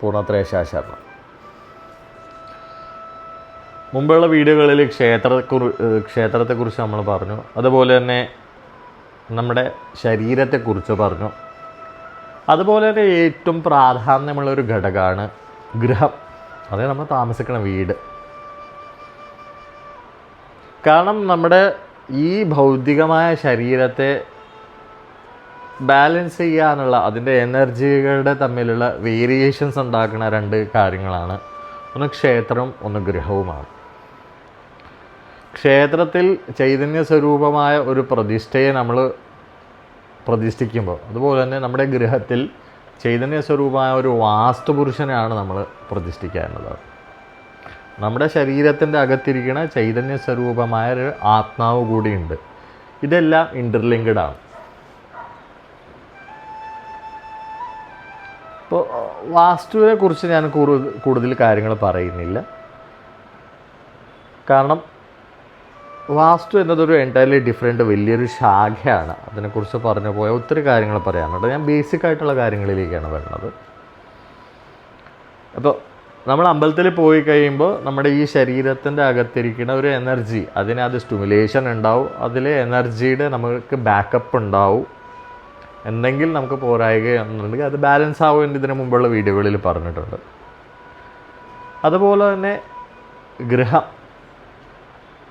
പൂർണത്രേശാശരണം മുമ്പുള്ള വീഡിയോകളിൽ ക്ഷേത്രക്കുറി ക്ഷേത്രത്തെക്കുറിച്ച് നമ്മൾ പറഞ്ഞു. അതുപോലെ തന്നെ നമ്മുടെ ശരീരത്തെക്കുറിച്ച് പറഞ്ഞു. അതുപോലെ തന്നെ ഏറ്റവും പ്രാധാന്യമുള്ള ഒരു ഘടകമാണ് ഗൃഹം. അതായത് നമ്മൾ താമസിക്കുന്ന വീട്. കാരണം നമ്മുടെ ഈ ഭൗതികമായ ശരീരത്തെ ബാലൻസ് ചെയ്യാനുള്ള അതിന്റെ എനർജികളുടെ തമ്മിലുള്ള വേരിയേഷൻസ് ഉണ്ടാക്കുന്ന രണ്ട് കാര്യങ്ങളാണ്. ഒന്ന് ക്ഷേത്രം ഒന്ന് ഗൃഹവുമാണ്. ക്ഷേത്രത്തിൽ ചൈതന്യ സ്വരൂപമായ ഒരു പ്രതിഷ്ഠയെ നമ്മൾ പ്രതിഷ്ഠിക്കുമ്പോൾ അതുപോലെ തന്നെ നമ്മുടെ ഗൃഹത്തിൽ ചൈതന്യ സ്വരൂപമായ ഒരു വാസ്തുപുരുഷനെയാണ് നമ്മൾ പ്രതിഷ്ഠിക്കുക എന്നതാണ് നമ്മുടെ ശരീരത്തിന്റെ അകത്തിരിക്കുന്ന ചൈതന്യ സ്വരൂപമായ ഒരു ആത്മാവ് കൂടിയുണ്ട്. ഇതെല്ലാം ഇന്റർലിങ്ക്ഡ് ആണ്. വാസ്തുവിനെ കുറിച്ച് ഞാൻ കൂടുതൽ കാര്യങ്ങൾ പറയുന്നില്ല. കാരണം വാസ്തു എന്നതൊരു എന്റയർലി ഡിഫറെന്റ് വലിയൊരു ശാഖയാണ്. അതിനെക്കുറിച്ച് പറഞ്ഞു പോയാൽ ഒത്തിരി കാര്യങ്ങൾ പറയാനുണ്ട്. ഞാൻ ബേസിക് ആയിട്ടുള്ള കാര്യങ്ങളിലേക്കാണ് വരുന്നത്. അപ്പോൾ നമ്മൾ അമ്പലത്തിൽ പോയി കഴിയുമ്പോൾ നമ്മുടെ ഈ ശരീരത്തിന്റെ അകത്തിരിക്കുന്ന ഒരു എനർജി അതിന് അത് സ്റ്റിമുലേഷൻ ഉണ്ടാവും. അതിലെ എനർജിയുടെ നമുക്ക് ബാക്കപ്പ് ഉണ്ടാവും. എന്തെങ്കിലും നമുക്ക് പോരായുകയാണെന്നുണ്ടെങ്കിൽ അത് ബാലൻസ് ആവുമെന്ന് ഇതിനു മുമ്പുള്ള വീഡിയോകളിൽ പറഞ്ഞിട്ടുണ്ട്. അതുപോലെ തന്നെ ഗൃഹം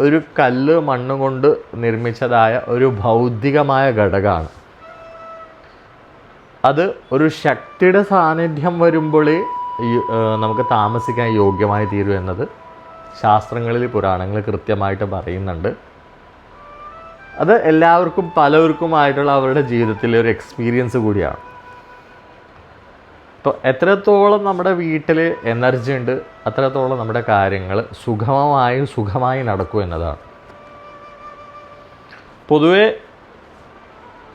ഒരു കല്ല് മണ്ണ് കൊണ്ട് നിർമ്മിച്ചതായ ഒരു ഭൗതികമായ ഘടകമാണ്. അത് ഒരു ശക്തിയുടെ സാന്നിധ്യം വരുമ്പോഴേ നമുക്ക് താമസിക്കാൻ യോഗ്യമായി തീരും എന്നത് ശാസ്ത്രങ്ങളിൽ പുരാണങ്ങൾ കൃത്യമായിട്ട് പറയുന്നുണ്ട്. അത് എല്ലാവർക്കും പലവർക്കുമായിട്ടുള്ള അവരുടെ ജീവിതത്തിലെ ഒരു എക്സ്പീരിയൻസ് കൂടിയാണ്. ഇപ്പോൾ എത്രത്തോളം നമ്മുടെ വീട്ടിൽ എനർജി ഉണ്ട് അത്രത്തോളം നമ്മുടെ കാര്യങ്ങൾ സുഗമമായി സുഖമായി നടക്കും എന്നതാണ്. പൊതുവെ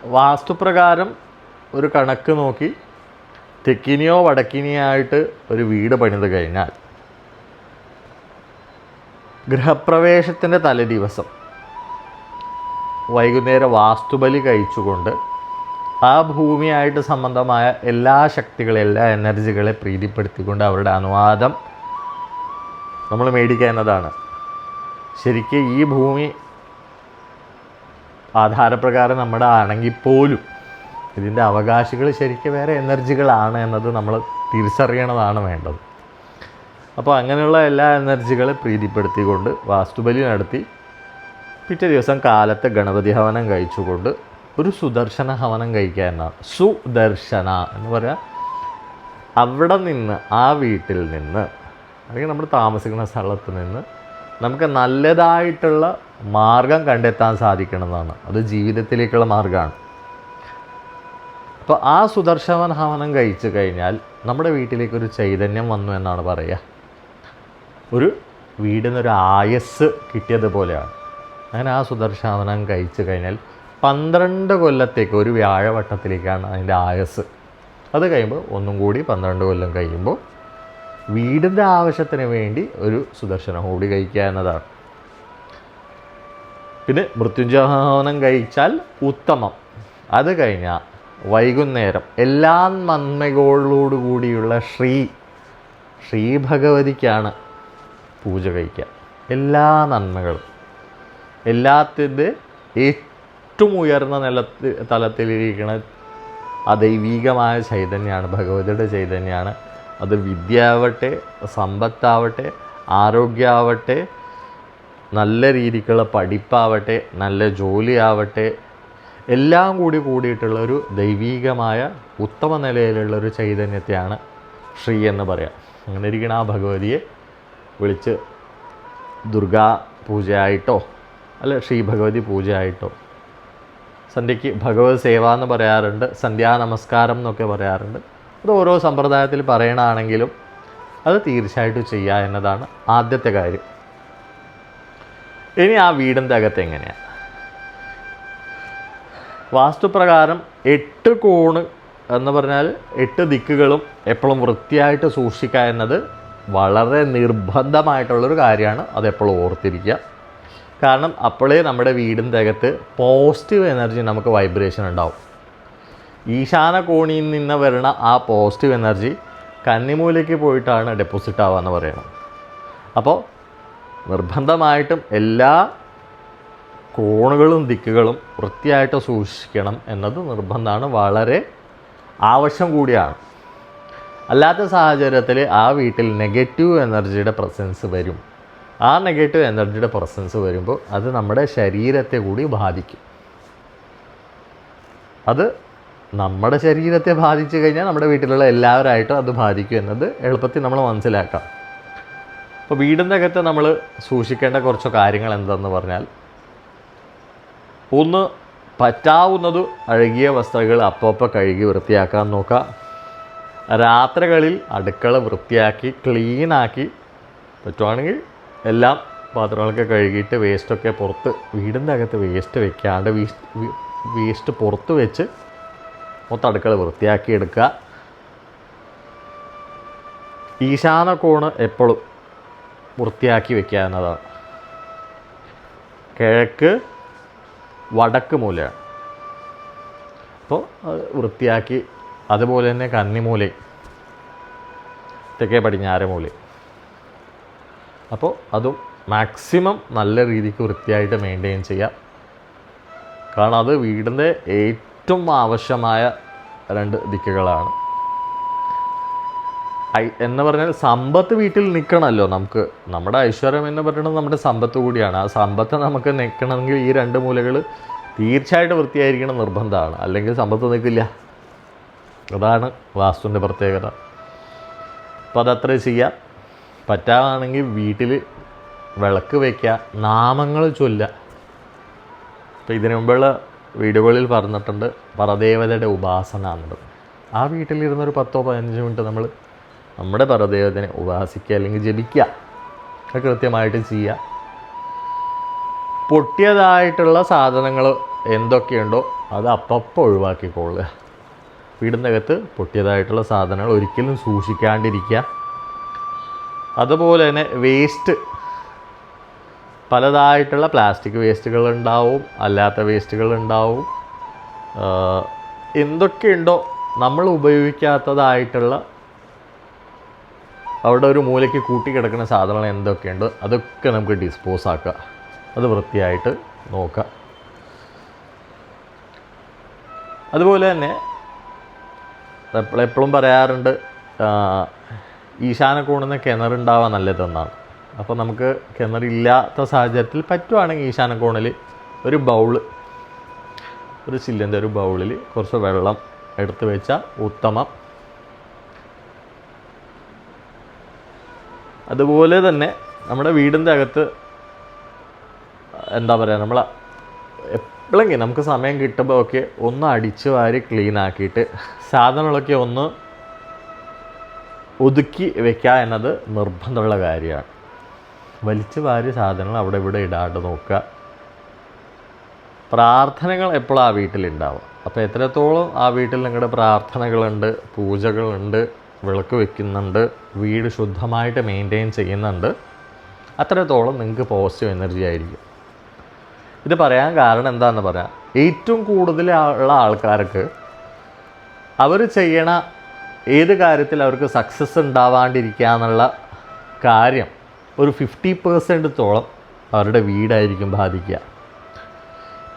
വാസ്തുപ്രകാരം ഒരു കണക്ക് നോക്കി തെക്കിനിയോ വടക്കിനിയോ ആയിട്ട് ഒരു വീട് പണിത് കഴിഞ്ഞാൽ ഗൃഹപ്രവേശത്തിന്റെ തലേദിവസം വൈകുന്നേരം വാസ്തുബലി കഴിച്ചുകൊണ്ട് ആ ഭൂമിയായിട്ട് സംബന്ധമായ എല്ലാ ശക്തികളെ എല്ലാ എനർജികളെ പ്രീതിപ്പെടുത്തിക്കൊണ്ട് അവരുടെ അനുവാദം നമ്മൾ മേടിക്കുക എന്നതാണ്. ശരിക്കും ഈ ഭൂമി ആധാരപ്രകാരം നമ്മുടെ ആണെങ്കിൽ പോലും ഇതിന്റെ അവകാശികൾ ശരിക്കും വേറെ എനർജികളാണ് എന്നത് നമ്മൾ തിരിച്ചറിയണതാണ് വേണ്ടത്. അപ്പോൾ അങ്ങനെയുള്ള എല്ലാ എനർജികളെ പ്രീതിപ്പെടുത്തിക്കൊണ്ട് വാസ്തുബലി നടത്തി പിറ്റേ ദിവസം കാലത്തെ ഗണപതി ഹവനം കഴിച്ചുകൊണ്ട് ഒരു സുദർശന ഹവനം കഴിക്കുക എന്നാണ് സുദർശന എന്ന് പറയാം അവിടെ നിന്ന് ആ വീട്ടിൽ നിന്ന് അല്ലെങ്കിൽ നമ്മൾ താമസിക്കുന്ന സ്ഥലത്ത് നിന്ന് നമുക്ക് നല്ലതായിട്ടുള്ള മാർഗം കണ്ടെത്താൻ സാധിക്കണമെന്നാണ്. അത് ജീവിതത്തിലേക്കുള്ള മാർഗമാണ്. അപ്പോൾ ആ സുദർശന ഹവനം കഴിച്ചു കഴിഞ്ഞാൽ നമ്മുടെ വീട്ടിലേക്ക് ഒരു ചൈതന്യം വന്നു എന്നാണ് പറയുക. ഒരു വീടിനൊരു ആയസ് കിട്ടിയതുപോലെയാണ്. അങ്ങനെ ആ സുദർശനം കഴിച്ചു കഴിഞ്ഞാൽ പന്ത്രണ്ട് കൊല്ലത്തേക്ക് ഒരു വ്യാഴവട്ടത്തിലേക്കാണ് അതിന്റെ ആയസ് അത് കഴിയുമ്പോൾ ഒന്നും കൂടി പന്ത്രണ്ട് കൊല്ലം കഴിയുമ്പോൾ വീടിന്റെ ആവശ്യത്തിന് വേണ്ടി ഒരു സുദർശനം കൂടി കഴിക്കുക എന്നതാണ്. പിന്നെ മൃത്യുഞ്ജയഹവനം കഴിച്ചാൽ ഉത്തമം. അത് കഴിഞ്ഞാൽ വൈകുന്നേരം എല്ലാ നന്മകളോടു കൂടിയുള്ള ശ്രീ ശ്രീ ഭഗവതിക്കാണ് പൂജ കഴിക്കുക. എല്ലാ നന്മകളും. എല്ലാത്തിന്റെ ഏറ്റവും ഉയർന്ന നിലത്ത് തലത്തിലിരിക്കുന്ന ആ ദൈവീകമായ ചൈതന്യമാണ് ഭഗവതിയുടെ ചൈതന്യമാണ് അത് വിദ്യ സമ്പത്താവട്ടെ ആരോഗ്യമാവട്ടെ നല്ല രീതിക്കുള്ള പഠിപ്പാവട്ടെ നല്ല ജോലിയാവട്ടെ എല്ലാം കൂടി കൂടിയിട്ടുള്ള ഒരു ദൈവീകമായ ഉത്തമ നിലയിലുള്ള ഒരു ചൈതന്യത്തെയാണ് ശ്രീ എന്ന് പറയാം. അങ്ങനെ ഇരിക്കുന്ന ആ ഭഗവതിയെ വിളിച്ച് ദുർഗാ പൂജയായിട്ടോ അല്ല? ശ്രീ ഭഗവതി പൂജയായിട്ടോ? സന്ധ്യയ്ക്ക് ഭഗവത് സേവ എന്ന് പറയാറുണ്ട് സന്ധ്യാ നമസ്കാരം എന്നൊക്കെ പറയാറുണ്ട്. അത് ഓരോ സമ്പ്രദായത്തിൽ പറയണാണെങ്കിലും അത് തീർച്ചയായിട്ടും ചെയ്യുക എന്നതാണ് ആദ്യത്തെ കാര്യം. ഇനി ആ വീടിന്റെ അകത്ത് എങ്ങനെയാണ് വാസ്തുപ്രകാരം എട്ട് കോണ് എന്ന് പറഞ്ഞാൽ എട്ട് ദിക്കുകളും എപ്പോഴും വൃത്തിയായിട്ട് സൂക്ഷിക്കുക എന്നത് വളരെ നിർബന്ധമായിട്ടുള്ളൊരു കാര്യമാണ്. അതെപ്പോഴും ഓർത്തിരിക്കുക. കാരണം അപ്പോഴേ നമ്മുടെ വീടിന്റെ അകത്ത് പോസിറ്റീവ് എനർജി നമുക്ക് വൈബ്രേഷൻ ഉണ്ടാവും. ഈശാന കോണിയിൽ നിന്ന് വരുന്ന ആ പോസിറ്റീവ് എനർജി കന്നിമൂലയ്ക്ക് പോയിട്ടാണ് ഡെപ്പോസിറ്റ് ആവുക എന്ന് പറയുന്നത്. അപ്പോൾ നിർബന്ധമായിട്ടും എല്ലാ കോണുകളും ദിക്കുകളും വൃത്തിയായിട്ട് സൂക്ഷിക്കണം എന്നത് നിർബന്ധമാണ് വളരെ ആവശ്യം കൂടിയാണ്. അല്ലാത്ത സാഹചര്യത്തിൽ ആ വീട്ടിൽ നെഗറ്റീവ് എനർജിയുടെ പ്രസൻസ് വരും. ആ നെഗറ്റീവ് എനർജിയുടെ പ്രസൻസ് വരുമ്പോൾ അത് നമ്മുടെ ശരീരത്തെ കൂടി ബാധിക്കും. അത് നമ്മുടെ ശരീരത്തെ ബാധിച്ചു കഴിഞ്ഞാൽ നമ്മുടെ വീട്ടിലുള്ള എല്ലാവരായിട്ടും അത് ബാധിക്കും എന്നത് എളുപ്പത്തിൽ നമ്മൾ മനസ്സിലാക്കാം. അപ്പോൾ വീടിന്റെ അകത്ത് നമ്മൾ സൂക്ഷിക്കേണ്ട കുറച്ച് കാര്യങ്ങൾ എന്തെന്ന് പറഞ്ഞാൽ ഒന്ന് പറ്റാവുന്നത് അഴുകിയ വസ്ത്രങ്ങൾ അപ്പോൾ കഴുകി വൃത്തിയാക്കാൻ നോക്കുക. രാത്രികളിൽ അടുക്കള വൃത്തിയാക്കി ക്ലീനാക്കി പറ്റുവാണെങ്കിൽ എല്ലാം പാത്രങ്ങളൊക്കെ കഴുകിയിട്ട് വേസ്റ്റൊക്കെ പുറത്ത് വീടിന്റെ അകത്ത് വേസ്റ്റ് വെക്കാണ്ട് വേസ്റ്റ് വേസ്റ്റ് പുറത്ത് വെച്ച് മൊത്തം അടുക്കള വൃത്തിയാക്കി എടുക്കുക. ഈശാന കോണ് എപ്പോഴും വൃത്തിയാക്കി വെക്കുക എന്നതാണ്. കിഴക്ക് വടക്ക് മൂലയാണ്. അപ്പോൾ അത് വൃത്തിയാക്കി അതുപോലെ തന്നെ കന്നിമൂലയും തെക്കേ പടിഞ്ഞാറ് മൂലയും. അപ്പോൾ അതും മാക്സിമം നല്ല രീതിക്ക് വൃത്തിയായിട്ട് മെയിന്റെയിൻ ചെയ്യാം. കാരണം അത് വീടിന്റെ ഏറ്റവും ആവശ്യമായ രണ്ട് ദിക്കുകളാണ്. ഐ- എന്ന് പറഞ്ഞാൽ സമ്പത്ത് വീട്ടിൽ നിൽക്കണമല്ലോ നമുക്ക്. നമ്മുടെ ഐശ്വര്യം എന്ന് പറയുന്നത് നമ്മുടെ സമ്പത്ത് കൂടിയാണ്. ആ സമ്പത്ത് നമുക്ക് നിൽക്കണമെങ്കിൽ ഈ രണ്ട് മൂലകൾ തീർച്ചയായിട്ടും വൃത്തിയായിരിക്കണം നിർബന്ധമാണ്. അല്ലെങ്കിൽ സമ്പത്ത് നിൽക്കില്ല. അതാണ് വാസ്തുവിന്റെ പ്രത്യേകത. അപ്പോൾ അതത്ര ചെയ്യാം. പറ്റാണെങ്കിൽ വീട്ടിൽ വിളക്ക് വയ്ക്കുക നാമങ്ങൾ ചൊല്ല. ഇപ്പോൾ ഇതിനു മുമ്പുള്ള വീഡിയോകളിൽ പറഞ്ഞിട്ടുണ്ട് പരദേവതയുടെ ഉപാസന എന്നുള്ളത്. ആ വീട്ടിലിരുന്നൊരു പത്തോ പതിനഞ്ചോ മിനിറ്റ് നമ്മൾ നമ്മുടെ പരദേവതനെ ഉപാസിക്കുക അല്ലെങ്കിൽ ജപിക്കുക അത് കൃത്യമായിട്ട് ചെയ്യുക. പൊട്ടിയതായിട്ടുള്ള സാധനങ്ങൾ എന്തൊക്കെയുണ്ടോ അത് അപ്പപ്പോൾ ഒഴിവാക്കിക്കൊള്ളുക. വീടിനകത്ത് പൊട്ടിയതായിട്ടുള്ള സാധനങ്ങൾ ഒരിക്കലും സൂക്ഷിക്കാണ്ടിരിക്കുക. അതുപോലെ തന്നെ വേസ്റ്റ് പലതായിട്ടുള്ള പ്ലാസ്റ്റിക് വേസ്റ്റുകൾ ഉണ്ടാവും അല്ലാത്ത വേസ്റ്റുകൾ ഉണ്ടാവും. എന്തൊക്കെയുണ്ടോ നമ്മൾ ഉപയോഗിക്കാത്തതായിട്ടുള്ള അവിടെ ഒരു മൂലയ്ക്ക് കൂട്ടി കിടക്കുന്ന സാധനങ്ങൾ എന്തൊക്കെയുണ്ട് അതൊക്കെ നമുക്ക് ഡിസ്പോസ് ആക്കുക അത് വൃത്തിയായിട്ട് നോക്കുക അതുപോലെ തന്നെ എപ്പോഴും പറയാറുണ്ട് ആഹ് ഈശാന കോണിന്ന് കിണറുണ്ടാവാൻ നല്ലതെന്നാണ് അപ്പോൾ നമുക്ക് കിണറില്ലാത്ത സാഹചര്യത്തിൽ പറ്റുവാണെങ്കിൽ ഈശാന കോണിൽ ഒരു ബൗൾ ഒരു സില്ലിന്റെ ഒരു ബൗളിൽ കുറച്ച് വെള്ളം എടുത്ത് വെച്ചാൽ ഉത്തമം. അതുപോലെ തന്നെ നമ്മുടെ വീടിന്റെ അകത്ത് എന്താ പറയുക നമ്മൾ എപ്പോഴെങ്കിലും നമുക്ക് സമയം കിട്ടുമ്പോൾ ഒക്കെ ഒന്ന് അടിച്ചു വാരി ക്ലീൻ ആക്കിയിട്ട് സാധനങ്ങളൊക്കെ ഒന്ന് ഒതുക്കി വെക്കുക എന്നത് നിർബന്ധമുള്ള കാര്യമാണ്. വലിച്ചു വാരി സാധനങ്ങൾ അവിടെ ഇവിടെ ഇടാണ്ട് നോക്കുക. പ്രാർത്ഥനകൾ എപ്പോഴും ആ വീട്ടിലുണ്ടാവുക? അപ്പോൾ എത്രത്തോളം ആ വീട്ടിൽ നിങ്ങളുടെ പ്രാർത്ഥനകളുണ്ട് പൂജകളുണ്ട് വിളക്ക് വെക്കുന്നുണ്ട് വീട് ശുദ്ധമായിട്ട് മെയിന്റെയിൻ ചെയ്യുന്നുണ്ട് അത്രത്തോളം നിങ്ങൾക്ക് പോസിറ്റീവ് എനർജി ആയിരിക്കും. ഇത് പറയാൻ കാരണം എന്താണെന്ന് പറയാം ഏറ്റവും കൂടുതൽ ഉള്ള ആൾക്കാർക്ക് അവർ ചെയ്യണ ഏത് കാര്യത്തിൽ അവർക്ക് സക്സസ് ഉണ്ടാവാണ്ടിരിക്കുക എന്നുള്ള കാര്യം ഒരു ഫിഫ്റ്റി പേഴ്സന്റത്തോളം അവരുടെ വീടായിരിക്കും ബാധിക്കുക.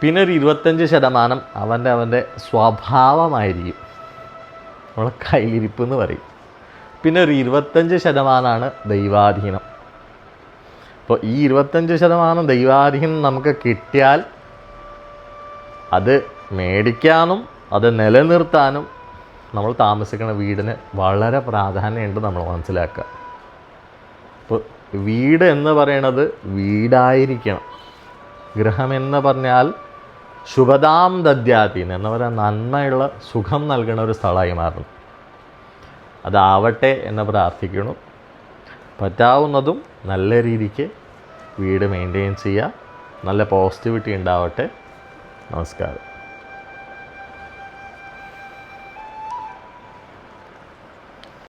പിന്നെ ഒരു ഇരുപത്തഞ്ച് ശതമാനം അവന്റെ അവന്റെ സ്വഭാവമായിരിക്കും. നമ്മളെ കയ്യിലിരിപ്പ് എന്ന് പറയും. പിന്നെ ഒരു ഇരുപത്തഞ്ച് ശതമാനമാണ് ദൈവാധീനം. അപ്പോൾ ഈ ഇരുപത്തഞ്ച് ശതമാനം ദൈവാധീനം നമുക്ക് കിട്ടിയാൽ അത് മേടിക്കാനും അത് നിലനിർത്താനും നമ്മൾ താമസിക്കുന്ന വീടിന് വളരെ പ്രാധാന്യമുണ്ട് നമ്മൾ മനസ്സിലാക്കുക. ഇപ്പോൾ വീട് എന്ന് പറയണത് വീടായിരിക്കണം. ഗൃഹം എന്ന് പറഞ്ഞാൽ ശുഭദാം ദദ്യാതീൻ എന്ന് പറയാൻ നന്മയുള്ള സുഖം നൽകുന്ന ഒരു സ്ഥലമായി മാറണം അതാവട്ടെ എന്ന് പ്രാർത്ഥിക്കുന്നു. പറ്റാവുന്നതും നല്ല രീതിക്ക് വീട് മെയിന്റെയിൻ ചെയ്യുക. നല്ല പോസിറ്റിവിറ്റി ഉണ്ടാവട്ടെ. നമസ്കാരം.